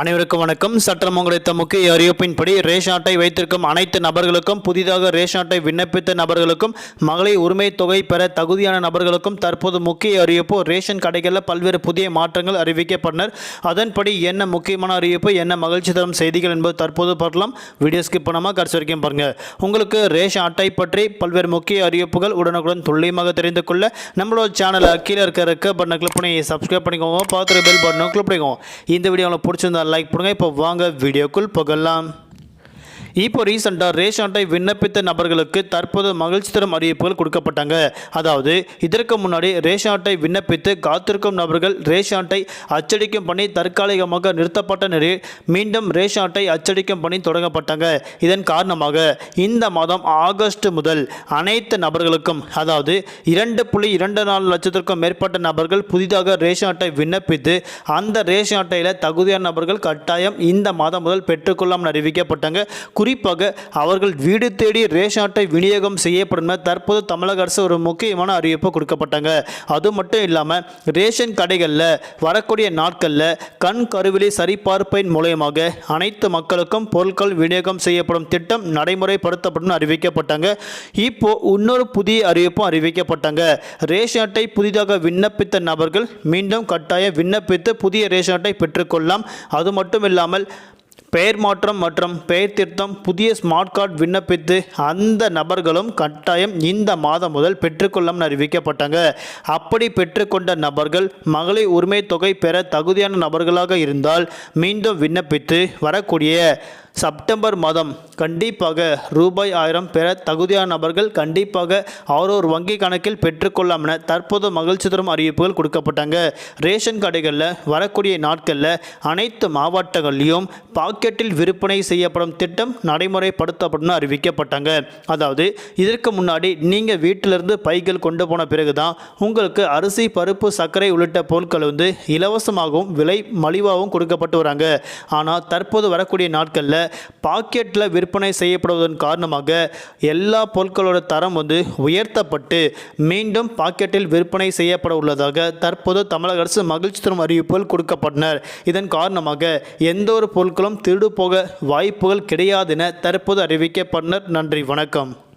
அனைவருக்கும் வணக்கம். சட்டம் கிடைத்த முக்கிய அறிவிப்பின்படி ரேஷன் அட்டை வைத்திருக்கும் அனைத்து நபர்களுக்கும் புதிதாக ரேஷன் அட்டை விண்ணப்பித்த நபர்களுக்கும் மகளிர் உரிமை தொகை பெற தகுதியான நபர்களுக்கும் தற்போது முக்கிய அறிவிப்பு ரேஷன் கடைகளில் பல்வேறு புதிய மாற்றங்கள் அறிவிக்கப்பட்டனர். அதன்படி என்ன முக்கியமான அறிவிப்பு என்ன மகிழ்ச்சி தரும் செய்திகள் என்பது தற்போது பார்க்கலாம். வீடியோ ஸ்கிப் பண்ணாமல் கடைசி வரைக்கும் பாருங்கள் உங்களுக்கு ரேஷன் அட்டை பற்றி பல்வேறு முக்கிய அறிவிப்புகள் உடனுக்குடன் துல்லியமாக தெரிந்து கொள்ள நம்மளோட சேனலை கீழே இருக்க இருக்க பட்டனை கிளிக் பண்ணி சப்ஸ்கிரைப் பண்ணிக்கோங்க. பார்த்துட்டு பெல் பட்டனை கிளிக் பண்ணிக்கோங்க. இந்த வீடியோ உங்களுக்கு பிடிச்சிருந்தா லைக் பண்ணுங்கள் இப்போ வாங்க வீடியோக்குள் போகலாம். இப்போ ரீசெண்டாக ரேஷன் அட்டை விண்ணப்பித்த நபர்களுக்கு தற்போது மகிழ்ச்சி தரும் அறிவிப்புகள் கொடுக்கப்பட்டாங்க. அதாவது இதற்கு முன்னாடி ரேஷன் அட்டை விண்ணப்பித்து காத்திருக்கும் நபர்கள் ரேஷன் அட்டை அச்சடிக்கும் பணி தற்காலிகமாக நிறுத்தப்பட்ட நிலையில் மீண்டும் ரேஷன் அட்டை அச்சடிக்கும் பணி தொடங்கப்பட்டாங்க. இதன் காரணமாக இந்த மாதம் ஆகஸ்ட் முதல் அனைத்து நபர்களுக்கும் அதாவது இரண்டு புள்ளி இரண்டு நாலு லட்சத்திற்கும் மேற்பட்ட நபர்கள் புதிதாக ரேஷன் அட்டை விண்ணப்பித்து அந்த ரேஷன் அட்டையில் தகுதியான நபர்கள் கட்டாயம் இந்த மாதம் முதல் பெற்றுக்கொள்ளாமல் அறிவிக்கப்பட்டாங்க. குறிப்பாக அவர்கள் வீடு தேடி ரேஷன் அட்டை விநியோகம் செய்யப்படும் தற்போது தமிழக அரசு ஒரு முக்கியமான அறிவிப்பு கொடுக்கப்பட்டாங்க. அது மட்டும் இல்லாமல் ரேஷன் கடைகளில் வரக்கூடிய நாட்களில் கண் கருவிலை சரிபார்ப்பின் மூலயமாக அனைத்து மக்களுக்கும் பொருட்கள் விநியோகம் செய்யப்படும் திட்டம் நடைமுறைப்படுத்தப்படும் அறிவிக்கப்பட்டாங்க. இப்போ இன்னொரு புதிய அறிவிப்பும் அறிவிக்கப்பட்டாங்க. ரேஷன் அட்டை புதிதாக விண்ணப்பித்த நபர்கள் மீண்டும் கட்டாயம் விண்ணப்பித்து புதிய ரேஷன் அட்டை பெற்றுக்கொள்ளலாம். அது மட்டும் இல்லாமல் பெயர் மாற்றம் மற்றும் பெயர் திருத்தம் புதிய ஸ்மார்ட் கார்டு விண்ணப்பித்து அந்த நபர்களும் கட்டாயம் இந்த மாதம் முதல் பெற்றுக்கொள்ளும் அறிவிக்கப்பட்டாங்க. அப்படி பெற்றுக்கொண்ட நபர்கள் மகளிர் உரிமை தொகை பெற தகுதியான நபர்களாக இருந்தால் மீண்டும் விண்ணப்பித்து வரக்கூடிய செப்டம்பர் மாதம் கண்டிப்பாக ரூபாய் ஆயிரம் பெற தகுதியான நபர்கள் கண்டிப்பாக அவரோர் வங்கி கணக்கில் பெற்றுக்கொள்ளலாம் என தற்போது மகிழ்ச்சி தரும் அறிவிப்புகள் கொடுக்கப்பட்டாங்க. ரேஷன் கடைகளில் வரக்கூடிய நாட்களில் அனைத்து மாவட்டங்கள்லையும் பாக்கெட்டில் விற்பனை செய்யப்படும் திட்டம் நடைமுறைப்படுத்தப்படும் அறிவிக்கப்பட்டாங்க. அதாவது இதற்கு முன்னாடி நீங்கள் வீட்டிலிருந்து பைகள் கொண்டு போன பிறகு தான் உங்களுக்கு அரிசி பருப்பு சர்க்கரை உள்ளிட்ட பொருட்கள் வந்து இலவசமாகவும் விலை மலிவாகவும் கொடுக்கப்பட்டு வராங்க. ஆனால் தற்போது வரக்கூடிய நாட்களில் பாக்கெட்டில் விற்பனை செய்யப்படுவதன் காரணமாக எல்லா பொருட்களோட தரம் வந்து உயர்த்தப்பட்டு மீண்டும் பாக்கெட்டில் விற்பனை செய்யப்பட உள்ளதாக தற்போது தமிழக அரசு மகிழ்ச்சி தரும் அறிவிப்புகள் கொடுக்கப்பட்டனர் இதன் காரணமாக எந்த ஒரு பொருட்களும் திருடு போக வாய்ப்புகள் கிடையாது என தற்போது அறிவிக்கப்பட்டனர். நன்றி வணக்கம்.